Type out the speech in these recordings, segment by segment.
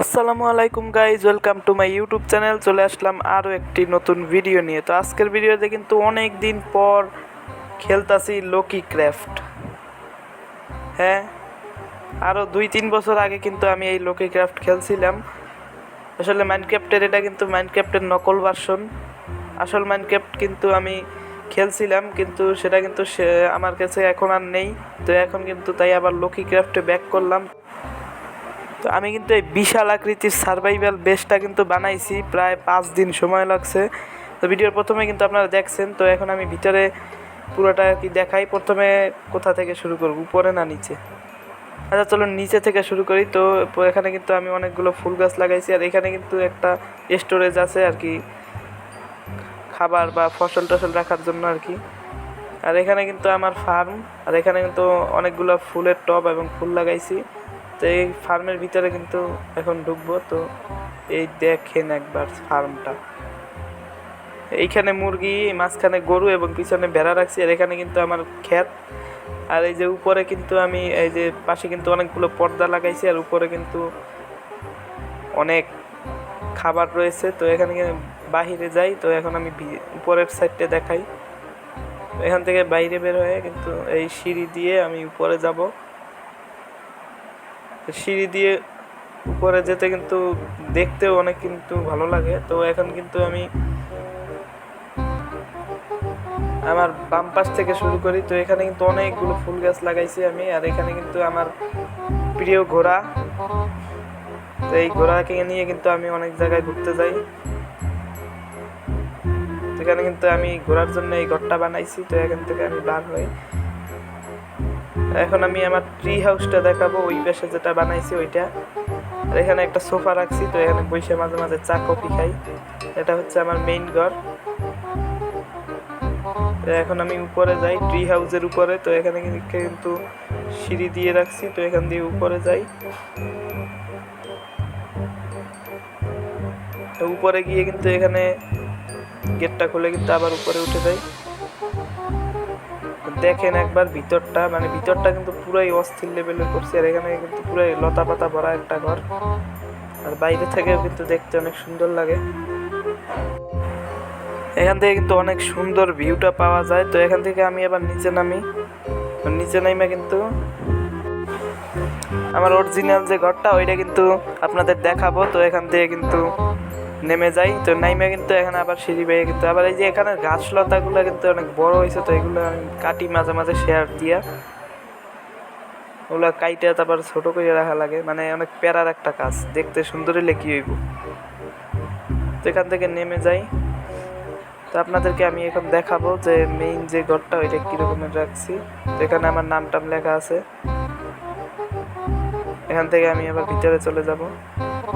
আসসালামু আলাইকুম guys welcome to my YouTube channel চলে আসলাম আরও একটি নতুন ভিডিও নিয়ে। তো আজকের ভিডিওতে কিন্তু অনেক দিন পর খেলতাছি লোকি ক্রাফট হ্যাঁ আরও দুই তিন বছর আগে কিন্তু আমি এই লোকি ক্রাফট খেলছিলাম। আসলে মাইনক্রাফটের এটা কিন্তু মাইনক্রাফটের নকল ভার্সন আসল মাইনক্রাফট কিন্তু আমি খেলছিলাম, কিন্তু সেটা কিন্তু আমার কাছে এখন আর নেই। তো এখন কিন্তু তাই আবার লোকি ক্রাফটে ব্যাক করলাম। তো আমি কিন্তু এই বিশাল আকৃতির সার্ভাইভাল বেসটা কিন্তু বানাইছি, প্রায় পাঁচ দিন সময় লাগছে। তো ভিডিওর প্রথমে কিন্তু আপনারা দেখছেন, তো এখন আমি ভিতরে পুরোটা কি দেখাই। প্রথমে কোথা থেকে শুরু করব, উপরে না নিচে? আচ্ছা চলুন নিচে থেকে শুরু করি। তো এখানে কিন্তু আমি অনেকগুলো ফুল গাছ লাগাইছি, আর এখানে কিন্তু একটা স্টোরেজ আছে আর কি, খাবার বা ফসল টসল রাখার জন্য আর কি। আর এখানে কিন্তু আমার ফার্ম আর এখানে কিন্তু অনেকগুলো ফুলের টব এবং ফুল লাগাইছি। তো এই ফার্মের ভিতরে কিন্তু এখন ঢুকবো, তো এই দেখেন একবার ফার্মটা। এইখানে মুরগি, মাঝখানে গরু এবং পিছনে ভেড়া রাখছি, আর এখানে কিন্তু আমার ক্ষেত। আর এই যে উপরে কিন্তু আমি, এই যে পাশে কিন্তু অনেকগুলো পর্দা লাগাইছি, আর উপরে কিন্তু অনেক খাবার রয়েছে। তো এখানে বাহিরে যাই, তো এখন আমি উপরের সাইডটা দেখাই। এখান থেকে বাইরে বের হয়ে কিন্তু এই সিঁড়ি দিয়ে আমি উপরে যাব। সিঁড়ি দিয়ে উপরে যেতে কিন্তু দেখতেও অনেক কিন্তু ভালো লাগে। তো এখন কিন্তু আমি আমার বাম পাশ থেকে শুরু করি। তো এখানে কিন্তু অনেকগুলো ফুল গাছ লাগাইছি আমি। আর এখানে কিন্তু আমার প্রিয় ঘোড়া। তো এই ঘোড়াকে নিয়ে কিন্তু আমি অনেক জায়গায় ঘুরতে যাই। তো এখানে কিন্তু আমি ঘোরার জন্য এই ঘরটা বানাইছি। তো এখান থেকে আমি বার হই। এখন আমি আমার ট্রি হাউসটা দেখাবো, ওই পাশে যেটা বানাইছি ওইটা। আর এখানে একটা সোফা রাখছি, তো এখানে বসে মাঝে মাঝে চা, কফি খাই। এটা হচ্ছে আমার মেইন ঘর। এখন আমি উপরে যাই ট্রি হাউসের উপরে, তো এখানে কিন্তু সিঁড়ি দিয়ে রাখছি, তো এখান দিয়ে উপরে যাই। তো উপরে গিয়ে কিন্তু এখানে গেটটা খুলে কিন্তু আবার উপরে উঠে যাই। দেখেন একবার ভিতরটা মানে ভিতরটা কিন্তু পুরাই অস্থির লেভেলের করছে, আর এখানে কিন্তু পুরাই লতা পাতা ভরা একটা ঘর। আর বাইরে থেকেও কিন্তু দেখতে অনেক সুন্দর লাগে। এখান থেকে কিন্তু অনেক সুন্দর ভিউটা পাওয়া যায়। তো এখান থেকে আমি আবার নিচে নামি। নিচে নাইমা কিন্তু আমার অরিজিনাল যে ঘরটা, ওইটা কিন্তু আপনাদের দেখাবো। তো এখান থেকে কিন্তু নেমে যাই তো নাইমে কিন্তু এখানে আবার সিঁড়ি বেয়ে কিন্তু আবার এই যে এখানে গাছ লতাগুলো কিন্তু অনেক বড় হয়েছে, তো এগুলো আমি কাটি মাঝে মাঝে শেয়ার দিয়া ওগুলো কাইটে তারপর ছোট করে রাখা লাগে। মানে অনেক প্যারার একটা কাজ, দেখতে সুন্দর হলে কি হইব। তো এখান থেকে নেমে যাই। তো আপনাদেরকে আমি এখন দেখাবো যে মেইন যে ঘরটা, ওইটা কীরকমের রাখছি। তো এখানে আমার নাম টাম লেখা আছে। এখান থেকে আমি আবার ভিতরে চলে যাব।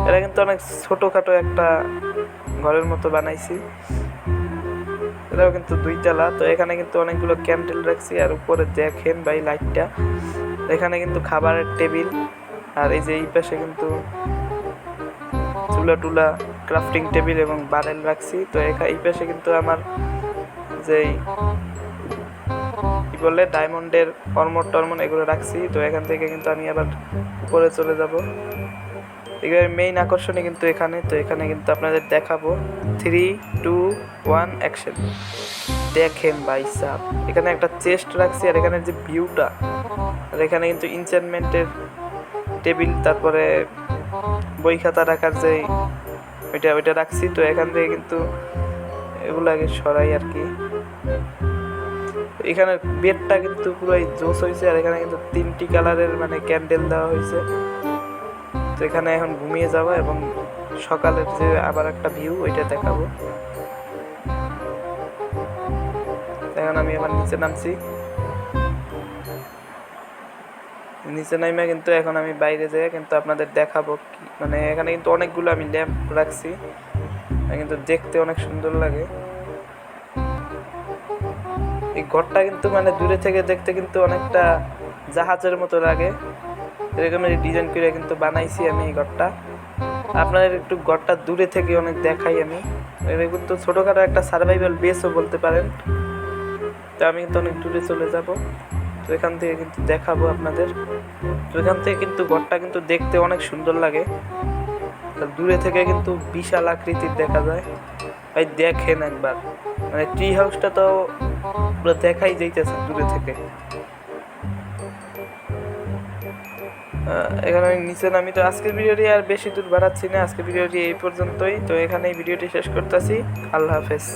এটা কিন্তু অনেক ছোটোখাটো একটা ঘরের মতো বানাইছি। এটাও কিন্তু দুইতলা তো এখানে কিন্তু অনেকগুলো ক্যান্ডেল রাখছি আর উপরে দেখেন বা ভাই লাইটটা এখানে কিন্তু খাবারের টেবিল আর এই যে এই পাশে কিন্তু চুলা টুলা ক্রাফটিং টেবিল এবং বারেল রাখছি। তো এই পাশে কিন্তু আমার যেই কি বলে ডায়মন্ডের হরমোন টরমোন এগুলো রাখছি। তো এখান থেকে কিন্তু আমি আবার উপরে চলে যাব। এগুলোর মেইন আকর্ষণই কিন্তু এখানে, তো এখানে কিন্তু আপনাদের দেখাবো। থ্রি টু ওয়ান অ্যাকশন দেখেন ভাই সাহ এখানে একটা চেস্ট রাখছি আর এখানে যে ভিউটা আর এখানে কিন্তু ইনচেনমেন্টের টেবিল তারপরে বই খাতা রাখার যে ওইটা ওইটা রাখছি। তো এখান থেকে কিন্তু এগুলো আগে সরাই আর কি। এখানে বেডটা কিন্তু পুরোই জোস হয়েছে আর এখানে কিন্তু তিনটি কালারের মানে ক্যান্ডেল দেওয়া হয়েছে তো এখানে এখন ঘুমিয়ে যাব এবং সকালের যে আবার একটা ভিউ ওইটা দেখাবো। এখন আমি আবার নিচে নামছি। নিচে নামে কিন্তু এখন আমি বাইরে যাই, কিন্তু আপনাদের দেখাবো মানে এখানে কিন্তু অনেকগুলো আমি ল্যাম্প রাখছি। কিন্তু দেখতে অনেক সুন্দর লাগে। এই ঘরটা কিন্তু মানে দূরে থেকে দেখতে কিন্তু অনেকটা জাহাজের মতো লাগে। এরকমের ডিজাইন করে কিন্তু বানাইছি আমি এই ঘরটা। আপনাদের একটু ঘরটা দূরে থেকে অনেক দেখাই আমি। এটা কিন্তু ছোটোখাটো একটা সার্ভাইভাল বেসও বলতে পারেন। তো আমি কিন্তু অনেক দূরে চলে যাব। তো এখান থেকে কিন্তু দেখাবো আপনাদের। তো এখান থেকে কিন্তু ঘরটা কিন্তু দেখতে অনেক সুন্দর লাগে। দূরে থেকে কিন্তু বিশাল আকৃতির দেখা যায়। ভাই, দেখেন একবার। মানে ট্রি হাউসটা তো পুরো দেখাই যাইতেছে দূরে থেকে। এখানে নিচে নামি। তো আজকের ভিডিওটি আর বেশি দূর বাড়াচ্ছি না, আজকের ভিডিওটি এই পর্যন্তই। তো এখানেই ভিডিওটি শেষ করতেছি। আল্লাহ হাফেজ।